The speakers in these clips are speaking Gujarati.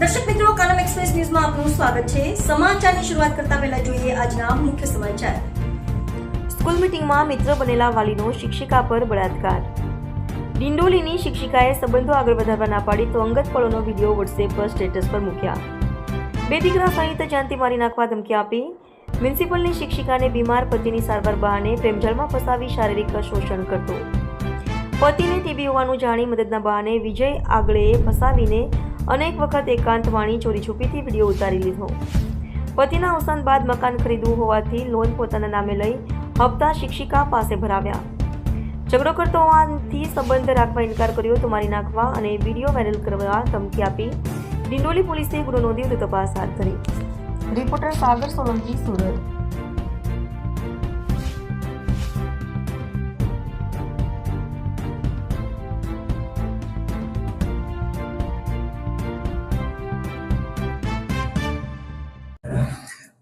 દર્શક મિત્રો કાલમ એક્સપ્રેસ ન્યૂઝમાં આપનું સ્વાગત છે. સમાચારની શરૂઆત કરતા પહેલા જોઈએ આજના મુખ્ય સમાચાર. સ્કૂલ મીટિંગમાં મિત્ર બનેલા વાલીનો શિક્ષિકા પર બળાત્કાર. ડિંડોલીની શિક્ષિકાએ સંબંધો આગળ વધારવા ના પાડી તો અંગત પળોનો વીડિયો વોટ્સએપ પર સ્ટેટસ પર મૂક્યા. બે દીકરા સહિત જાનથી મારી નાખવા ધમકી આપી. મ્યુનિસિપલની શિક્ષિકાને બીમાર પતિની સારવાર બહાને પ્રેમજળમાં ફસાવી શારીરિક શોષણ કરતો. પતિને ટીબી હોવાનું જાણી મદદના બહાને વિજય આગળે ફસાવીને અનેક વખત એકાંત વાણી ચોરી છુપીથી વીડિયો ઉતારી લીધો. પતિના અવસાન બાદ મકાન ખરીદવું હોવાથી લોન પોતાના નામે લઈ હપ્તા શિક્ષિકા પાસે ભરાવ્યા. ઝઘડો કરતો હોવાથી સંબંધ રાખવા ઇનકાર કર્યો, તો મારી નાખવા અને વીડિયો વાયરલ કરવા ધમકી આપી ડિંડોલી પોલીસે ગુનો નોંધી વધુ તપાસ હાથ ધરી. રિપોર્ટર સાગર સોલંકી, સુરત.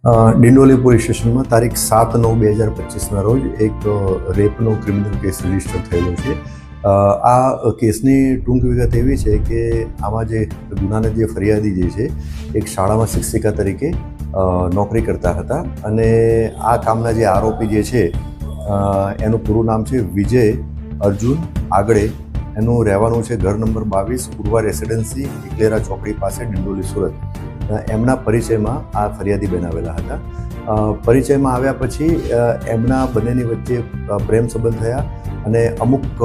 ડિંડોલી પોલીસ સ્ટેશનમાં તારીખ સાત નવ બે હજાર પચીસના રોજ એક રેપનો ક્રિમિનલ કેસ રજિસ્ટર થયેલો છે. આ કેસની ટૂંક વિગત એવી છે કે આમાં જે ગુનાના જે ફરિયાદી જે છે, એક શાળામાં શિક્ષિકા તરીકે નોકરી કરતા હતા અને આ કામના જે આરોપી જે છે એનું પૂરું નામ છે વિજય અર્જુન આગળે. એનું રહેવાનું છે ઘર નંબર બાવીસ પૂર્વા રેસિડેન્સી ઇકલેરા ચોકડી પાસે, ડિંડોલી સુરત. એમના પરિચયમાં આ ફરિયાદી આવેલા હતા. પરિચયમાં આવ્યા પછી એમના બંનેની વચ્ચે પ્રેમ સંબંધ થયા અને અમુક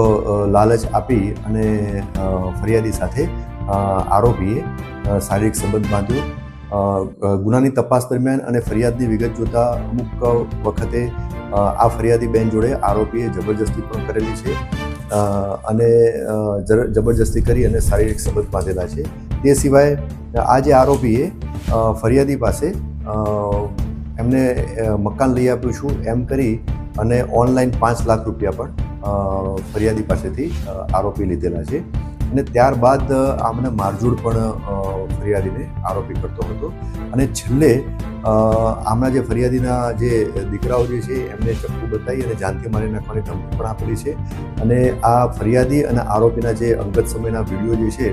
લાલચ આપી અને ફરિયાદી સાથે આરોપીએ શારીરિક સંબંધ બાંધ્યો. ગુનાની તપાસ દરમિયાન અને ફરિયાદની વિગત જોતા અમુક વખતે આ ફરિયાદી બેન જોડે આરોપીએ જબરજસ્તી પણ કરેલી છે. અને જબરજસ્તી કરી અને શારીરિક સંબંધ બાંધેલા છે. તે સિવાય આ જે આરોપીએ ફરિયાદી પાસે એમને મકાન લઈ આપ્યું છું એમ કરી અને ઓનલાઈન પાંચ લાખ રૂપિયા પણ ફરિયાદી પાસેથી આરોપી લીધેલા છે. અને ત્યારબાદ આમને મારઝૂડ પણ ફરિયાદીને આરોપી કરતો હતો. અને છેલ્લે આમના જે ફરિયાદીના જે દીકરાઓ જે છે, એમને ચપ્પુ બતાવી અને જાનથી મારી નાખવાની ધમકી પણ આપેલી છે. અને આ ફરિયાદી અને આરોપીના જે અંગત સમયના વીડિયો જે છે,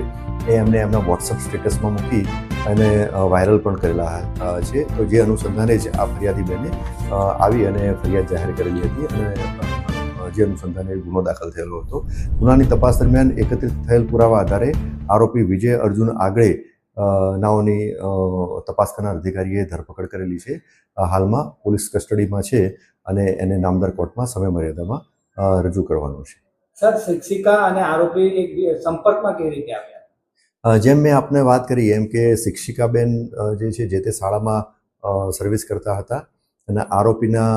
એ એમને એમના વોટ્સઅપ સ્ટેટસમાં મૂકી અને વાયરલ પણ કરેલા છે. તો જે અનુસંધાને જ આ ફરિયાદી બેને આવી અને ફરિયાદ જાહેર કરેલી હતી અને જે અનુસંધાને ગુનો દાખલ થયેલો હતો. ગુનાની તપાસ દરમિયાન એકત્રિત થયેલ પુરાવા આધારે આરોપી વિજય અર્જુન આગળે નાઓની તપાસ કરનાર અધિકારીએ ધરપકડ કરેલી છે. હાલમાં પોલીસ કસ્ટડીમાં છે અને એને નામદાર કોર્ટમાં સમય મર્યાદામાં રજૂ કરવાનું છે. સર શિક્ષિકા અને આરોપી એક સંપર્કમાં કેવી રીતે આવ્યા? જેમ મેં આપને વાત કરી એમ કે શિક્ષિકાબેન જે છે જે તે શાળામાં સર્વિસ કરતા હતા અને આરોપીના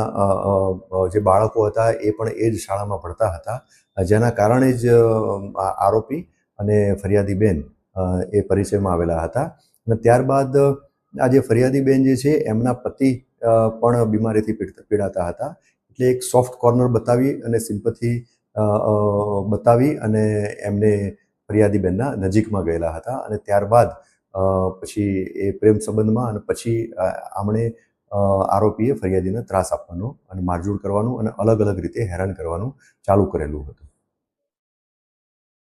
જે બાળકો હતા એ પણ એ જ શાળામાં ભણતા હતા. જેના કારણે જ આરોપી અને ફરિયાદી બેન એ પરિચયમાં આવેલા હતા. અને ત્યારબાદ, આ જે ફરિયાદી જે છે, એમના પતિ પણ બીમારીથી પીડ- પીડાતા હતા. એટલે એક સોફ્ટ કોર્નર બતાવી અને સિમ્પથી બતાવી અને એમને ફરિયાદી બેનના નજીકમાં ગયેલા હતા. અને ત્યારબાદ પછી એ પ્રેમ સંબંધમાં અને પછી આમણે આરોપીએ ફરિયાદીને ત્રાસ આપવાનો અને મારઝૂડ કરવાનું અને અલગ અલગ રીતે હેરાન કરવાનું ચાલુ કરેલું હતું.